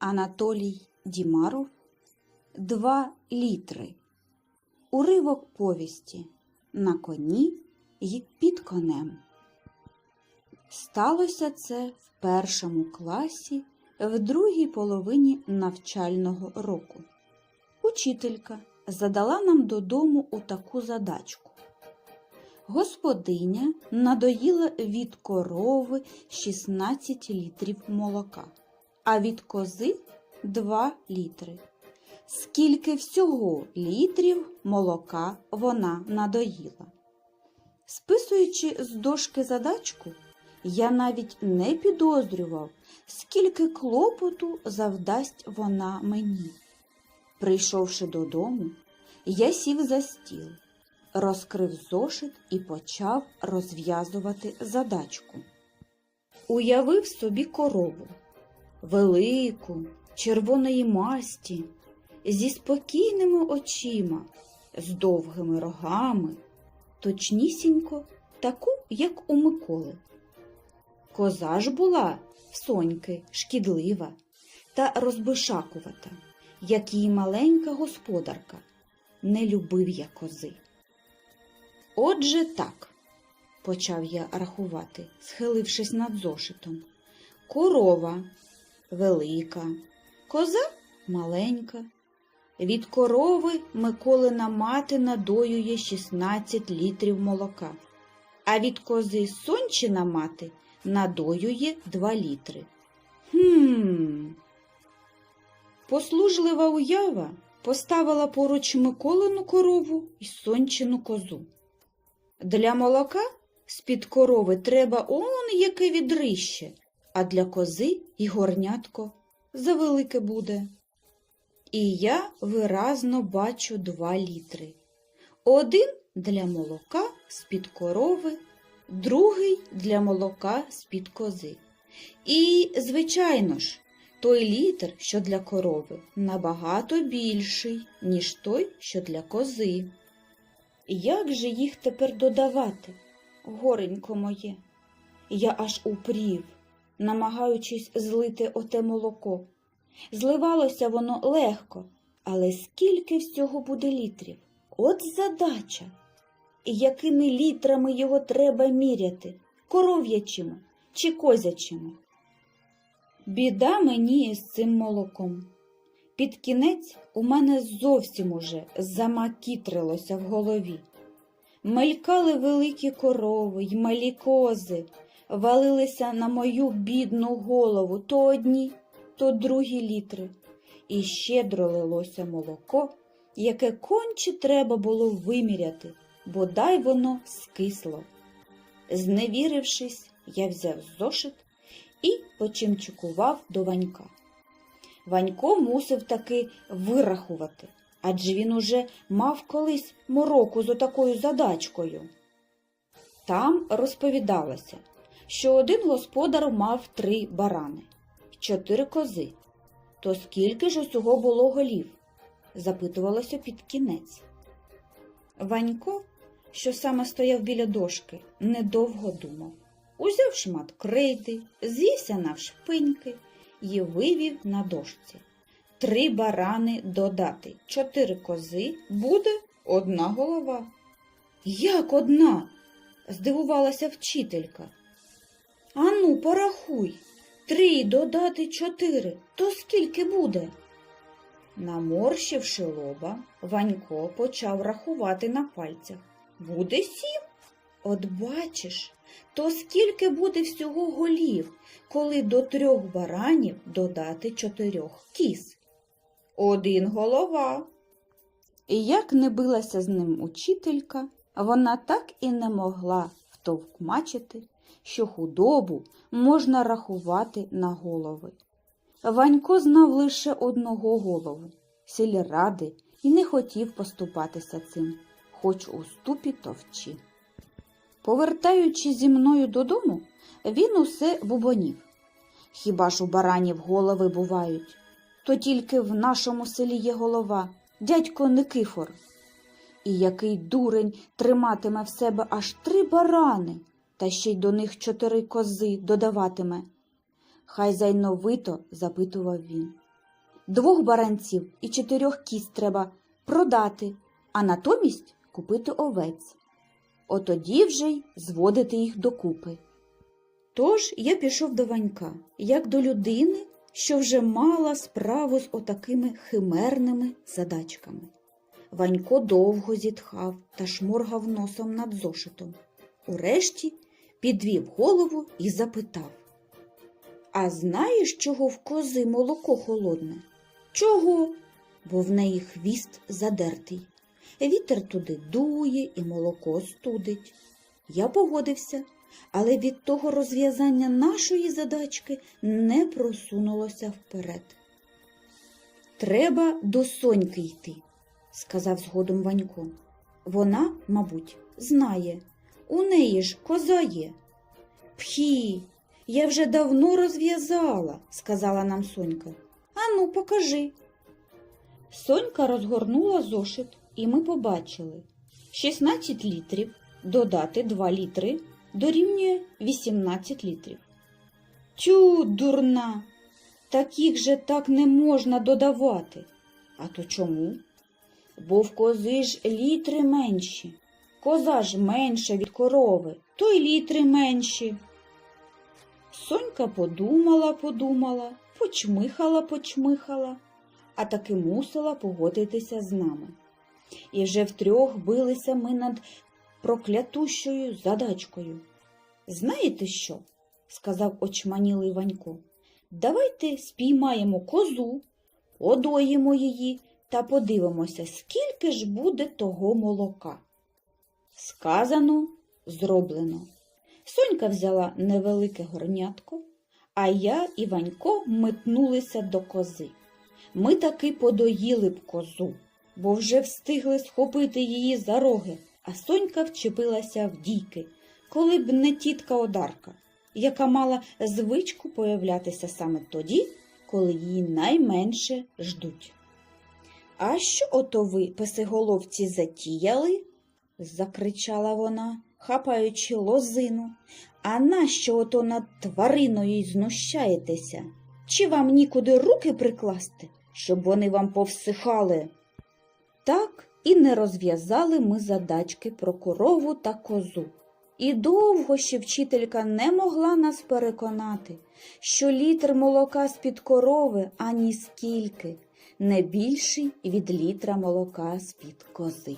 Анатолій Дімаров Два літри. Уривок повісті На коні й під конем. Сталося це в першому класі в другій половині навчального року. Учителька задала нам додому отаку задачку. Господиня надоїла від корови 16 літрів молока, а від кози 2 літри. Скільки всього літрів молока вона надоїла? Списуючи з дошки задачку, я навіть не підозрював, скільки клопоту завдасть вона мені. Прийшовши додому, я сів за стіл, розкрив зошит і почав розв'язувати задачку. Уявив собі корову, велику, червоної масті, зі спокійними очима, з довгими рогами, точнісінько таку, як у Миколи. Коза ж була в соньки шкідлива та розбишакувата, як її маленька господарка. Не любив я кози. Отже так, почав я рахувати, схилившись над зошитом. Корова велика, коза маленька. Від корови Миколина мати надоює 16 літрів молока, а від кози сончина мати надоює 2 літри. Хм. Послужлива уява поставила поруч Миколину корову і сончину козу. Для молока з-під корови треба он яке відрище, а для кози і горнятко завелике буде. І я виразно бачу два літри. Один для молока з-під корови, другий для молока з-під кози. І, звичайно ж, той літр, що для корови, набагато більший, ніж той, що для кози. Як же їх тепер додавати, горенько моє? Я аж упрів, намагаючись злити оте молоко. Зливалося воно легко, але скільки всього буде літрів? От задача. І якими літрами його треба міряти? Коров'ячими чи козячими? Біда мені з цим молоком. Під кінець у мене зовсім уже замакітрилося в голові. Мелькали великі корови й малі кози, валилися на мою бідну голову то одні, то другі літри, і щедро лилося молоко, яке конче треба було виміряти, бодай воно скисло. Зневірившись, я взяв зошит і почимчукував до Ванька. Ванько мусив таки вирахувати, адже він уже мав колись мороку з отакою задачкою. Там розповідалося, що один господар мав три барани, чотири кози. То скільки ж усього було голів? запитувалося під кінець. Ванько, що саме стояв біля дошки, недовго думав. Узяв шмат крейди, з'ївся навшпиньки і вивів на дошці. Три барани додати, чотири кози буде одна голова. Як одна? здивувалася вчителька. Ану, порахуй. Три додати чотири, то скільки буде? Наморщивши лоба, Ванько почав рахувати на пальцях. Буде сім? От бачиш, то скільки буде всього голів, коли до трьох баранів додати чотирьох кіз? Один голова. І як не билася з ним учителька, вона так і не могла втовкмачити, що худобу можна рахувати на голови. Ванько знав лише одного голову сільради і не хотів поступатися цим, хоч у ступі товчі. Повертаючи зі мною додому, він усе бубонів. Хіба ж у баранів голови бувають? То тільки в нашому селі є голова, дядько Никифор. І який дурень триматиме в себе аж три барани, та ще й до них чотири кози додаватиме. Хай зайновито запитував він. двох баранців і чотирьох кіз треба продати, а натомість купити овець. Отоді вже й зводити їх докупи. Тож я пішов до Ванька, як до людини, що вже мала справу з отакими химерними задачками. Ванько довго зітхав та шморгав носом над зошитом. Урешті підвів голову і запитав. А знаєш, чого в кози молоко холодне? Чого? Бо в неї хвіст задертий. Вітер туди дує і молоко студить. Я погодився, але від того розв'язання нашої задачки не просунулося вперед. Треба до соньки йти, сказав згодом Ванько. Вона, мабуть, знає. У неї ж коза є. Пхі, я вже давно розв'язала, сказала нам Сонька. Ану, покажи. Сонька розгорнула зошит, і ми побачили 16 літрів додати 2 літри дорівнює 18 літрів. Тю, дурна, таких же так не можна додавати. А то чому? Бо в кози ж літри менші. Коза ж менша від корови, то й літри менші. Сонька подумала, подумала, почмихала, почмихала, а таки мусила погодитися з нами. І вже втрьох билися ми над проклятущою задачкою. Знаєте що? сказав очманілий Ванько. Давайте спіймаємо козу, подоїмо її та подивимося, скільки ж буде того молока. Сказано, зроблено. Сонька взяла невелике горнятко, а я і Ванько метнулися до кози. Ми таки подоїли б козу, бо вже встигли схопити її за роги, а Сонька вчепилася в дійки, коли б не тітка Одарка, яка мала звичку появлятися саме тоді, коли її найменше ждуть. А що ото ви, песиголовці, затіяли? Закричала вона, хапаючи лозину. А нащо ото над твариною знущаєтеся? Чи вам нікуди руки прикласти, щоб вони вам повсихали? Так і не розв'язали ми задачки про корову та козу. І довго ще вчителька не могла нас переконати, що літр молока з-під корови ані скільки, не більший від літра молока з-під кози.